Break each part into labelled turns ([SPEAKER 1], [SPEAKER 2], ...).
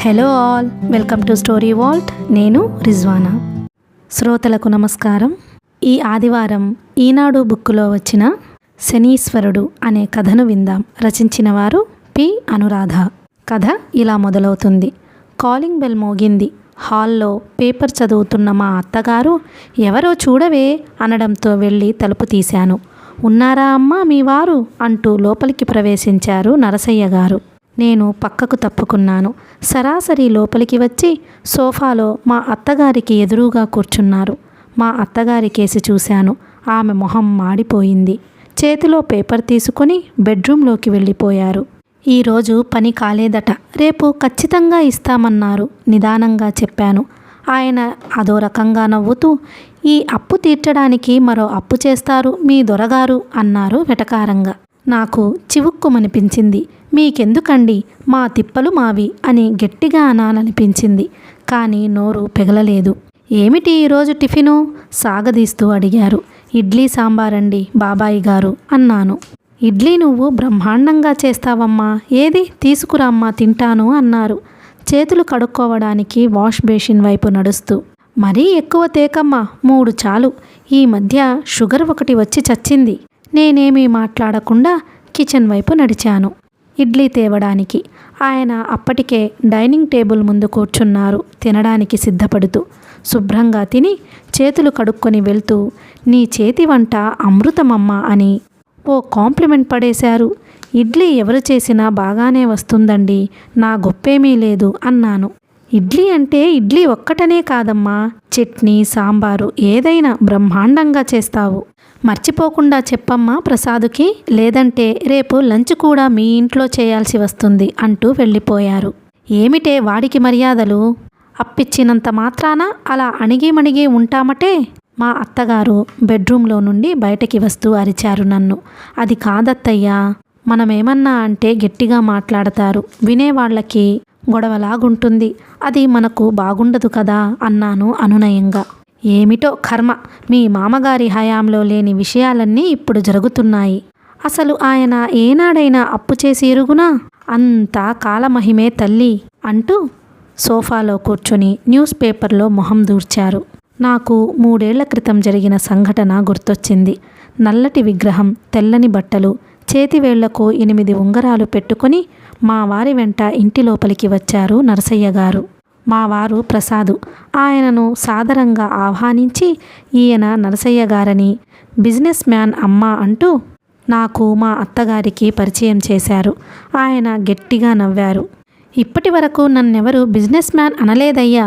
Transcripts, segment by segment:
[SPEAKER 1] Hello all welcome to story vault నేను రిజ్వానా శ్రోతలకు నమస్కారం. ఈ ఆదివారం ఈనాడు బుక్కులో వచ్చిన శనీశ్వరుడు అనే కథను విందాం. రచించిన వారు పి. అనురాధ. కథ ఇలా మొదలవుతుంది. కాలింగ్ బెల్ మోగింది. హాల్లో పేపర్ చదువుతున్న మా అత్తగారు ఎవరో చూడవే అనడంతో వెళ్ళి తలుపు తీశాను. ఉన్నారా అమ్మా మీ వారు? అంటూ లోపలికి ప్రవేశించారు నరసయ్య గారు. నేను పక్కకు తప్పుకున్నాను. సరాసరి లోపలికి వచ్చి సోఫాలో మా అత్తగారికి ఎదురుగా కూర్చున్నారు. మా అత్తగారి కేసి చూశాను. ఆమె మొహం మాడిపోయింది. చేతిలో పేపర్ తీసుకుని బెడ్రూమ్లోకి వెళ్ళిపోయారు. ఈరోజు పని కాలేదట. రేపు ఖచ్చితంగా ఇస్తామన్నారు. నిదానంగా చెప్పాను. ఆయన అదో రకంగా నవ్వుతూ ఈ అప్పు తీర్చడానికి మరో అప్పు చేస్తారు మీ దొరగారు అన్నారు వెటకారంగా. నాకు చివుక్కుమనిపించింది. మీకెందుకండి? మా తిప్పలు మావి అని గట్టిగా అనాలనిపించింది. కానీ నోరు పెగలలేదు. ఏమిటి ఈరోజు టిఫిను? సాగదీస్తూ అడిగారు. ఇడ్లీ సాంబారండి బాబాయి గారు అన్నాను. ఇడ్లీ నువ్వు బ్రహ్మాండంగా చేస్తావమ్మా. ఏది? తీసుకురామ్మా తింటాను అన్నారు. చేతులు కడుక్కోవడానికి వాష్ బేసిన్ వైపు నడుస్తూ. మరీ ఎక్కువ తేకమ్మా మూడు చాలు. ఈ మధ్య షుగర్ ఒకటి వచ్చి చచ్చింది. నేనేమీ మాట్లాడకుండా కిచెన్ వైపు నడిచాను. ఇడ్లీ తేవడానికి. ఆయన అప్పటికే డైనింగ్ టేబుల్ ముందు కూర్చున్నారు. తినడానికి సిద్ధపడుతూ. శుభ్రంగా తిని చేతులు కడుక్కొని వెళ్తూ నీ చేతి వంట అమృతమమ్మ అని ఓ కాంప్లిమెంట్ పడేశారు. ఇడ్లీ ఎవరు చేసినా బాగానే వస్తుందండి. నా గొప్పేమీ లేదు అన్నాను. ఇడ్లీ అంటే ఇడ్లీ ఒక్కటనే కాదమ్మా. చట్నీ సాంబారు ఏదైనా బ్రహ్మాండంగా చేస్తావు. మర్చిపోకుండా చెప్పమ్మా ప్రసాదుకి లేదంటే రేపు లంచ్ కూడా మీ ఇంట్లో చేయాల్సి వస్తుంది అంటూ వెళ్ళిపోయారు. ఏమిటే వాడికి మర్యాదలు? అప్పిచ్చినంత మాత్రాన అలా అణిగిమణిగి ఉంటామటే? మా అత్తగారు బెడ్రూమ్లో నుండి బయటకి వస్తూ అరిచారు నన్ను. అది కాదత్తయ్యా మనమేమన్నా అంటే గట్టిగా మాట్లాడతారు. వినేవాళ్ళకి గొడవలాగుంటుంది. అది మనకు బాగుండదు కదా అన్నాను అనునయంగా. ఏమిటో కర్మ మీ మామగారి హయాంలో లేని విషయాలన్నీ ఇప్పుడు జరుగుతున్నాయి. అసలు ఆయన ఏనాడైనా అప్పు చేసి ఎరుగునా అంతా కాలమహిమే తల్లి అంటూ సోఫాలో కూర్చొని న్యూస్ పేపర్లో మొహం దూర్చారు. నాకు మూడేళ్ళ క్రితం జరిగిన సంఘటన గుర్తొచ్చింది. నల్లటి విగ్రహం తెల్లని బట్టలు చేతివేళ్ళకు ఎనిమిది ఉంగరాలు పెట్టుకొని మా వారి వెంట ఇంటి లోపలికి వచ్చారు నరసయ్య గారు. మా వారు ప్రసాదు. ఆయనను సాదరంగా ఆహ్వానించి ఈయన నరసయ్య గారని బిజినెస్ మ్యాన్ అమ్మ అంటూ నాకు మా అత్తగారికి పరిచయం చేశారు. ఆయన గట్టిగా నవ్వారు. ఇప్పటి వరకు నన్నెవరు బిజినెస్ మ్యాన్ అనలేదయ్యా.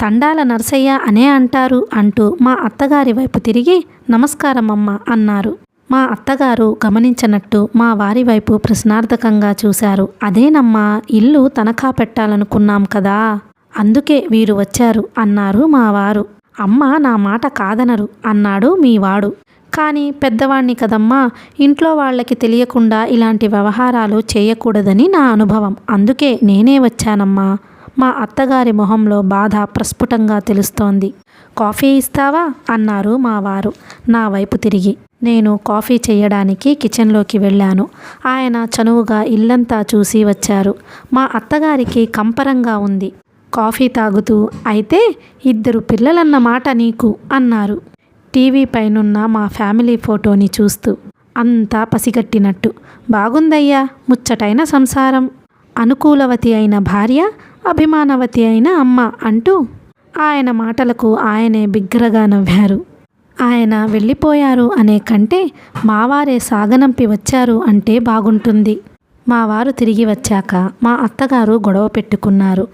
[SPEAKER 1] తండాల నరసయ్య అనే అంటారు అంటూ మా అత్తగారి వైపు తిరిగి నమస్కారం అమ్మ అన్నారు. మా అత్తగారు గమనించనట్టు మా వారి వైపు ప్రశ్నార్థకంగా చూశారు. అదేనమ్మా ఇల్లు తనఖా పెట్టాలనుకున్నాం కదా. అందుకే వీరు వచ్చారు అన్నారు మా వారు అమ్మ నా మాట కాదనరు అన్నాడు మీ వాడు కానీ పెద్దవాణ్ణి కదమ్మా ఇంట్లో వాళ్ళకి తెలియకుండా ఇలాంటి వ్యవహారాలు చేయకూడదని నా అనుభవం. అందుకే నేనే వచ్చానమ్మా. మా అత్తగారి మొహంలో బాధ ప్రస్ఫుటంగా తెలుస్తోంది. కాఫీ ఇస్తావా? అన్నారు మా వారు నా వైపు తిరిగి. నేను కాఫీ చేయడానికి కిచెన్లోకి వెళ్ళాను. ఆయన చనువుగా ఇల్లంతా చూసి వచ్చారు. మా అత్తగారికి కంపరంగా ఉంది. కాఫీ తాగుతూ అయితే ఇద్దరు పిల్లలన్న మాట నీకు అన్నారు. టీవీ పైనున్న మా ఫ్యామిలీ ఫోటోని చూస్తూ అంతా పసిగట్టినట్టు. బాగుందయ్యా ముచ్చటైన సంసారం. అనుకూలవతి అయిన భార్య అభిమానవతి అయిన అమ్మ అంటూ ఆయన మాటలకు ఆయనే బిగ్గరగా నవ్వారు. ఆయన వెళ్ళిపోయారు అనే కంటే మావారే సాగనంపి వచ్చారు అంటే బాగుంటుంది. మా వారు తిరిగి వచ్చాక మా అత్తగారు గొడవ పెట్టుకున్నారు.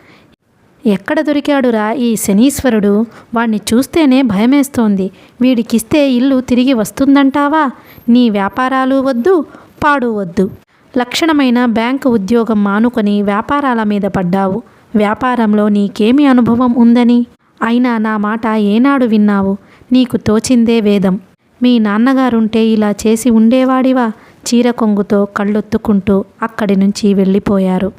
[SPEAKER 1] ఎక్కడ దొరికాడురా ఈ శనీశ్వరుడు? వాణ్ణి చూస్తేనే భయమేస్తోంది. వీడికిస్తే ఇల్లు తిరిగి వస్తుందంటావా? నీ వ్యాపారాలు వద్దు పాడు వద్దు. లక్షణమైన బ్యాంకు ఉద్యోగం మానుకొని వ్యాపారాల మీద పడ్డావు. వ్యాపారంలో నీకేమి అనుభవం ఉందని? అయినా నా మాట ఏనాడు విన్నావు? నీకు తోచిందే వేదం. మీ నాన్నగారుంటే ఇలా చేసి ఉండేవాడివా? చీర కొంగుతో కళ్ళొత్తుకుంటూ అక్కడి నుంచి వెళ్ళిపోయారు.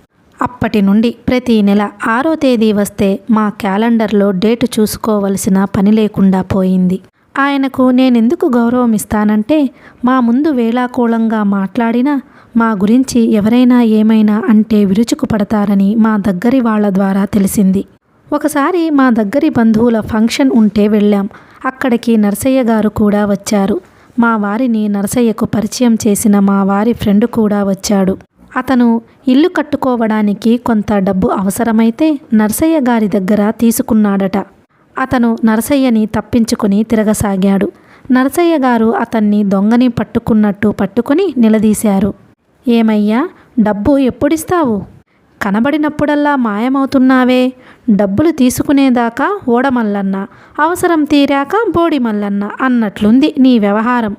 [SPEAKER 1] అప్పటి నుండి ప్రతి నెల ఆరో తేదీ వస్తే మా క్యాలెండర్లో డేటు చూసుకోవలసిన పని లేకుండా పోయింది. ఆయనకు నేనెందుకు గౌరవం ఇస్తానంటే మా ముందు వేళాకూలంగా మాట్లాడినా మా గురించి ఎవరైనా ఏమైనా అంటే విరుచుకుపడతారని మా దగ్గరి వాళ్ళ ద్వారా తెలిసింది. ఒకసారి మా దగ్గరి బంధువుల ఫంక్షన్ ఉంటే వెళ్ళాం. అక్కడికి నరసయ్య గారు కూడా వచ్చారు. మా వారిని నరసయ్యకు పరిచయం చేసిన మా వారి ఫ్రెండ్ కూడా వచ్చాడు. అతను ఇల్లు కట్టుకోవడానికి కొంత డబ్బు అవసరమైతే నరసయ్య గారి దగ్గర తీసుకున్నాడట. అతను నరసయ్యని తప్పించుకుని తిరగసాగాడు. నరసయ్య గారు అతన్ని దొంగని పట్టుకున్నట్టు పట్టుకుని నిలదీశారు. ఏమయ్యా డబ్బు ఎప్పుడిస్తావు? కనబడినప్పుడల్లా మాయమవుతున్నావే. డబ్బులు తీసుకునేదాకా ఓడమల్లన్న అవసరం తీరాక బోడిమల్లన్న అన్నట్లుంది నీ వ్యవహారం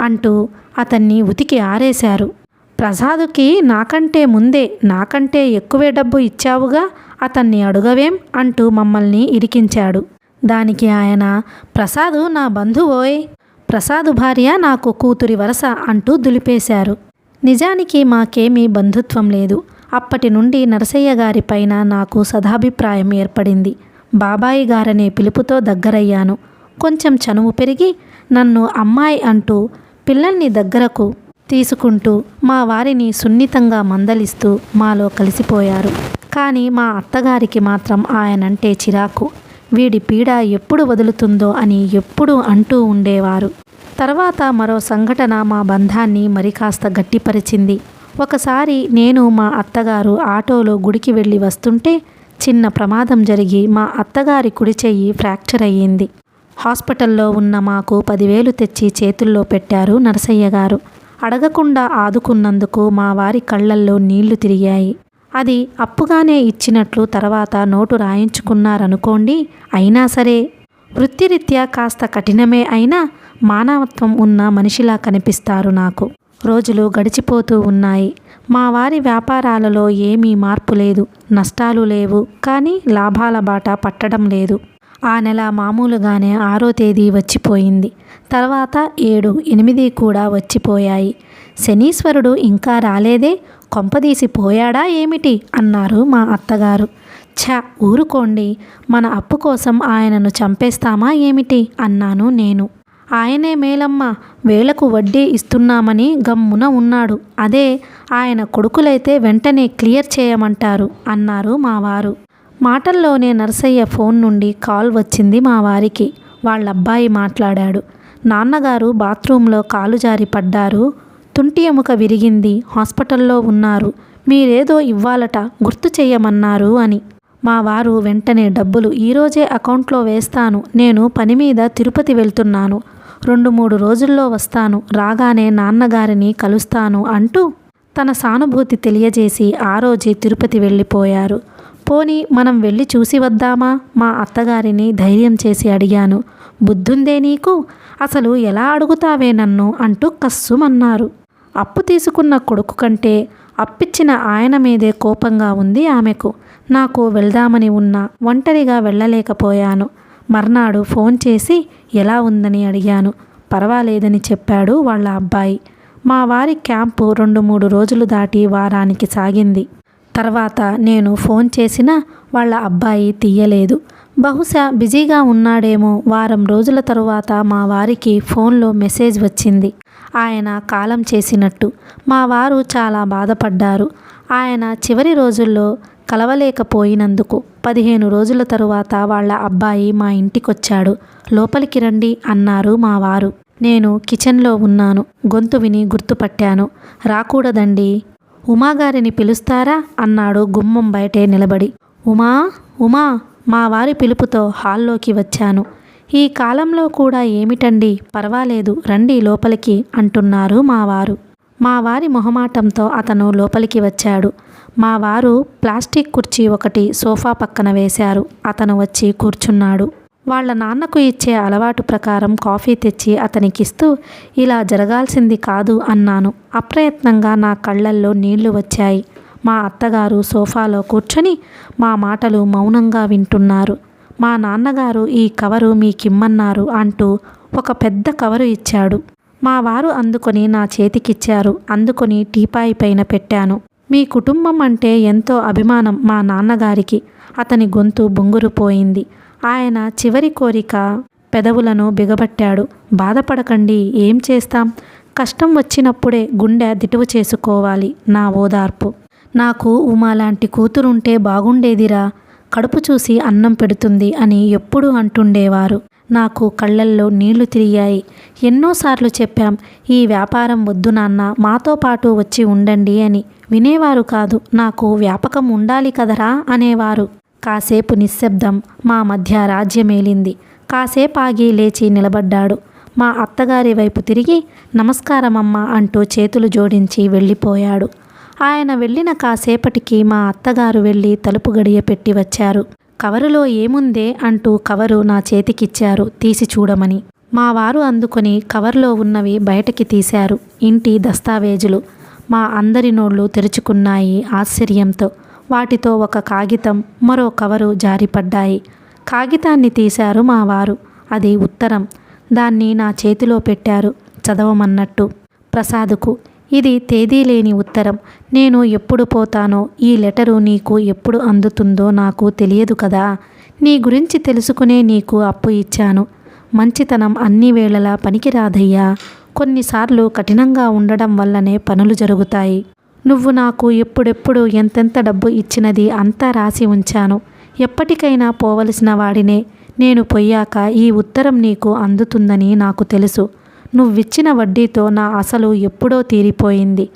[SPEAKER 1] అంటూ అతన్ని ఉతికి ఆరేశారు. ప్రసాదుకి నాకంటే ముందే నాకంటే ఎక్కువే డబ్బు ఇచ్చావుగా అతన్ని అడుగవేం అంటూ మమ్మల్ని ఇరికించాడు. దానికి ఆయన ప్రసాదు నా బంధువోయ్ ప్రసాదు భార్య నాకు కూతురి వరస అంటూ దులిపేశారు. నిజానికి మాకేమీ బంధుత్వం లేదు. అప్పటి నుండి నరసయ్య గారి పైన నాకు సదాభిప్రాయం ఏర్పడింది. బాబాయి గారనే పిలుపుతో దగ్గరయ్యాను. కొంచెం చనువు పెరిగి నన్ను అమ్మాయి అంటూ పిల్లల్ని దగ్గరకు తీసుకుంటూ మా వారిని సున్నితంగా మందలిస్తూ మాలో కలిసిపోయారు. కానీ మా అత్తగారికి మాత్రం ఆయనంటే చిరాకు. వీడి పీడ ఎప్పుడు వదులుతుందో అని ఎప్పుడూ అంటూ ఉండేవారు. తర్వాత మరో సంఘటన మా బంధాన్ని మరి కాస్త గట్టిపరిచింది. ఒకసారి నేను మా అత్తగారు ఆటోలో గుడికి వెళ్ళి వస్తుంటే చిన్న ప్రమాదం జరిగి మా అత్తగారి కుడి చెయ్యి ఫ్రాక్చర్ అయ్యింది. హాస్పిటల్లో ఉన్న మాకు పదివేలు తెచ్చి చేతుల్లో పెట్టారు నరసయ్య గారు. అడగకుండా ఆదుకున్నందుకు మా వారి కళ్ళల్లో నీళ్ళు తిరిగాయి. అది అప్పుగానే ఇచ్చినట్లు తర్వాత నోటు రాయించుకున్నారనుకోండి అయినా సరే. వృత్తిరీత్యా కాస్త కఠినమే అయినా మానవత్వం ఉన్న మనిషిలా కనిపిస్తారు నాకు. రోజులు గడిచిపోతూ ఉన్నాయి. మా వారి వ్యాపారాలలో ఏమీ మార్పు లేదు. నష్టాలు లేవు. కానీ లాభాల బాట పట్టడం లేదు. ఆ నెల మామూలుగానే ఆరో తేదీ వచ్చిపోయింది. తర్వాత ఏడు ఎనిమిది కూడా వచ్చిపోయాయి. శనీశ్వరుడు ఇంకా రాలేదే? కొంపదీసి పోయాడా ఏమిటి? అన్నారు మా అత్తగారు. ఛ ఊరుకోండి. మన అప్పు కోసం ఆయనను చంపేస్తామా ఏమిటి? అన్నాను నేను. ఆయనే మేలమ్మ వేలకు వడ్డీ ఇస్తున్నామని గమ్మున ఉన్నాడు. అదే ఆయన కొడుకులైతే వెంటనే క్లియర్ చేయమంటారు అన్నారు మా వారు మాటల్లోనే నర్సయ్య ఫోన్ నుండి కాల్ వచ్చింది మా వారికి. వాళ్ళ అబ్బాయి మాట్లాడాడు. నాన్నగారు బాత్రూంలో కాలు జారి పడ్డారు. తుంటి ఎముక విరిగింది. హాస్పిటల్లో ఉన్నారు. మీరేదో ఇవ్వాలట గుర్తు చెయ్యమన్నారు అని. మా వారు వెంటనే డబ్బులు ఈరోజే అకౌంట్లో వేస్తాను. నేను పని మీద తిరుపతి వెళ్తున్నాను. రెండు మూడు రోజుల్లో వస్తాను. రాగానే నాన్నగారిని కలుస్తాను అంటూ తన సానుభూతి తెలియజేసి ఆ రోజే తిరుపతి వెళ్ళిపోయారు. పోని మనం వెళ్ళి చూసి వద్దామా? మా అత్తగారిని ధైర్యం చేసి అడిగాను. బుద్ధుందే నీకు? అసలు ఎలా అడుగుతావే నన్ను? అంటూ కస్సుమన్నారు. అప్పు తీసుకున్న కొడుకు కంటే అప్పిచ్చిన ఆయన మీదే కోపంగా ఉంది ఆమెకు. నాకు వెళ్దామని ఉన్నా ఒంటరిగా వెళ్ళలేకపోయాను. మర్నాడు ఫోన్ చేసి ఎలా ఉందని అడిగాను. పర్వాలేదని చెప్పాడు వాళ్ళ అబ్బాయి. మా వారి క్యాంపు రెండు మూడు రోజులు దాటి వారానికి సాగింది. తర్వాత నేను ఫోన్ చేసినా వాళ్ళ అబ్బాయి తీయలేదు. బహుశా బిజీగా ఉన్నాడేమో. వారం రోజుల తరువాత మా వారికి ఫోన్లో మెసేజ్ వచ్చింది. ఆయన కాలం చేసినట్టు. మా వారు చాలా బాధపడ్డారు. ఆయన చివరి రోజుల్లో కలవలేకపోయినందుకు పదిహేను రోజుల తరువాత వాళ్ళ అబ్బాయి మా ఇంటికొచ్చాడు. లోపలికి రండి అన్నారు మా వారు. నేను కిచెన్లో ఉన్నాను. గొంతు విని గుర్తుపట్టాను. రాకూడదండి. ఉమాగారిని పిలుస్తారా? అన్నాడు గుమ్మం బయటే నిలబడి. ఉమా ఉమా మా వారి పిలుపుతో హాల్లోకి వచ్చాను. ఈ కాలంలో కూడా ఏమిటండి? పర్వాలేదు రండి లోపలికి అంటున్నారు మా వారు. మా వారి మొహమాటంతో అతను లోపలికి వచ్చాడు. మా వారు ప్లాస్టిక్ కుర్చీ ఒకటి సోఫా పక్కన వేశారు. అతను వచ్చి కూర్చున్నాడు. వాళ్ళ నాన్నకు ఇచ్చే అలవాటు ప్రకారం కాఫీ తెచ్చి అతనికిస్తూ ఇలా జరగాల్సింది కాదు అన్నాను. అప్రయత్నంగా నా కళ్ళల్లో నీళ్ళు వచ్చాయి. మా అత్తగారు సోఫాలో కూర్చొని మా మాటలు మౌనంగా వింటున్నారు. మా నాన్నగారు ఈ కవరు మీకిమ్మన్నారు అంటూ ఒక పెద్ద కవరు ఇచ్చాడు. మా వారు అందుకొని నా చేతికిచ్చారు. అందుకొని టీపాయి పైన పెట్టాను. మీ కుటుంబం అంటే ఎంతో అభిమానం మా నాన్నగారికి. అతని గొంతు బొంగురుపోయింది. ఆయన చివరి కోరిక పెదవులను బిగబట్టాడు. బాధపడకండి ఏం చేస్తాం? కష్టం వచ్చినప్పుడే గుండె దిటువు చేసుకోవాలి నా ఓదార్పు. నాకు ఉమా లాంటి కూతురుంటే బాగుండేదిరా. కడుపు చూసి అన్నం పెడుతుంది అని ఎప్పుడూ అంటుండేవారు. నాకు కళ్ళల్లో నీళ్ళు తిరిగాయి. ఎన్నోసార్లు చెప్పాం ఈ వ్యాపారం వద్దు నాన్న మాతో పాటు వచ్చి ఉండండి అని. వినేవారు కాదు నాకు వ్యాపకం ఉండాలి కదరా అనేవారు. కాసేపు నిశ్శబ్దం మా మధ్య రాజ్యమేలింది. కాసేపు ఆగి లేచి నిలబడ్డాడు. మా అత్తగారి వైపు తిరిగి నమస్కారమమ్మ అంటూ చేతులు జోడించి వెళ్ళిపోయాడు. ఆయన వెళ్ళిన కాసేపటికి మా అత్తగారు వెళ్ళి తలుపు గడియ పెట్టి వచ్చారు. కవరులో ఏముందే అంటూ కవరు నా చేతికిచ్చారు తీసి చూడమని. మా వారు అందుకొని కవర్లో ఉన్నవి బయటకి తీశారు. ఇంటి దస్తావేజులు మా అందరి నోళ్ళు తెరుచుకున్నాయి ఆశ్చర్యంతో. వాటితో ఒక కాగితం మరో కవరు జారిపడ్డాయి. కాగితాన్ని తీశారు మా వారు. అది ఉత్తరం. దాన్ని నా చేతిలో పెట్టారు. చదవమన్నట్టు. ప్రసాదుకు ఇది తేదీ లేని ఉత్తరం. నేను ఎప్పుడు పోతానో ఈ లెటరు నీకు ఎప్పుడు అందుతుందో నాకు తెలియదు కదా. నీ గురించి తెలుసుకునే నీకు అప్పు ఇచ్చాను. మంచితనం అన్ని వేళలా పనికిరాదయ్యా. కొన్నిసార్లు కఠినంగా ఉండడం వల్లనే పనులు జరుగుతాయి. నువ్వు నాకు ఎప్పుడెప్పుడు ఎంతెంత డబ్బు ఇచ్చినది అంతా రాసి ఉంచాను. ఎప్పటికైనా పోవలసిన వాడినే నేను పోయాక ఈ ఉత్తరం నీకు అందుతుందని నాకు తెలుసు. నువ్విచ్చిన వడ్డీతో నా అసలు ఎప్పుడో తీరిపోయింది.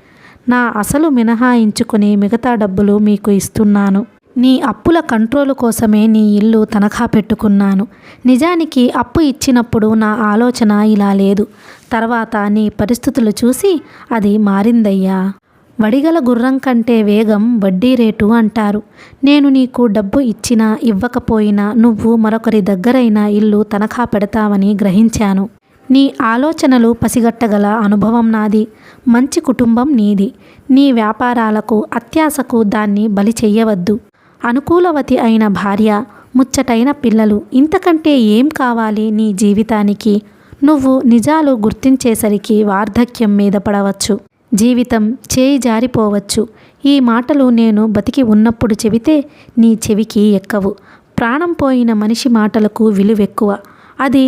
[SPEAKER 1] నా అసలు మినహాయించుకుని మిగతా డబ్బులు మీకు ఇస్తున్నాను. నీ అప్పుల కంట్రోల్ కోసమే నీ ఇల్లు తనఖా పెట్టుకున్నాను. నిజానికి అప్పు ఇచ్చినప్పుడు నా ఆలోచన ఇలా లేదు. తర్వాత నీ పరిస్థితులు చూసి అది మారిందయ్యా. వడిగల గుర్రం కంటే వేగం వడ్డీ రేటు అంటారు. నేను నీకు డబ్బు ఇచ్చినా ఇవ్వకపోయినా నువ్వు మరొకరి దగ్గరైన ఇల్లు తనఖా పెడతావని గ్రహించాను. నీ ఆలోచనలు పసిగట్టగల అనుభవం నాది. మంచి కుటుంబం నీది. నీ వ్యాపారాలకు అత్యాశకు దాన్ని బలి చెయ్యవద్దు. అనుకూలవతి అయిన భార్య ముచ్చటైన పిల్లలు ఇంతకంటే ఏం కావాలి నీ జీవితానికి? నువ్వు నిజాలు గుర్తించేసరికి వార్ధక్యం మీద పడవచ్చు. జీవితం చేయి జారిపోవచ్చు. ఈ మాటలు నేను బతికి ఉన్నప్పుడు చెబితే నీ చెవికి ఎక్కవు. ప్రాణం పోయిన మనిషి మాటలకు విలువెక్కువ. అది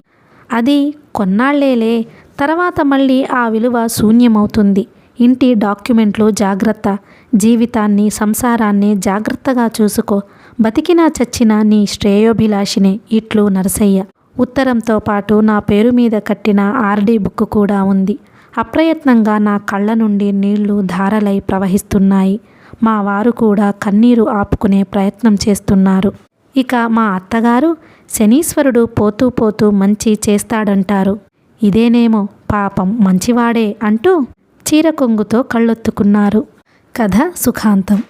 [SPEAKER 1] అది కొన్నాళ్ళేలే. తర్వాత మళ్ళీ ఆ విలువ శూన్యమవుతుంది. ఇంటి డాక్యుమెంట్లు జాగ్రత్త. జీవితాన్ని సంసారాన్ని జాగ్రత్తగా చూసుకో. బతికినా చచ్చినా నీ శ్రేయోభిలాషినే ఇట్లు నరసయ్య. ఉత్తరంతో పాటు నా పేరు మీద కట్టిన ఆర్డీ బుక్ కూడా ఉంది. అప్రయత్నంగా నా కళ్ళ నుండి నీళ్ళు ధారలై ప్రవహిస్తున్నాయి. మా వారు కూడా కన్నీరు ఆపుకునే ప్రయత్నం చేస్తున్నారు. ఇక మా అత్తగారు శనీశ్వరుడు పోతూ పోతూ మంచి చేస్తాడంటారు. ఇదేనేమో పాపం మంచివాడే అంటూ చీర కొంగుతో కళ్ళొత్తుకున్నారు. కథ సుఖాంతం.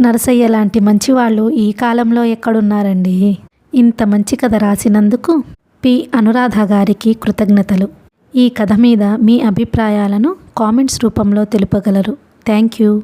[SPEAKER 1] నరసయ్య లాంటి మంచివాళ్ళు ఈ కాలంలో ఎక్కడున్నారండి? ఇంత మంచి కథ రాసినందుకు పి. అనురాధ గారికి కృతజ్ఞతలు. ఈ కథ మీద మీ అభిప్రాయాలను కామెంట్స్ రూపంలో తెలుపగలరు. Thank you.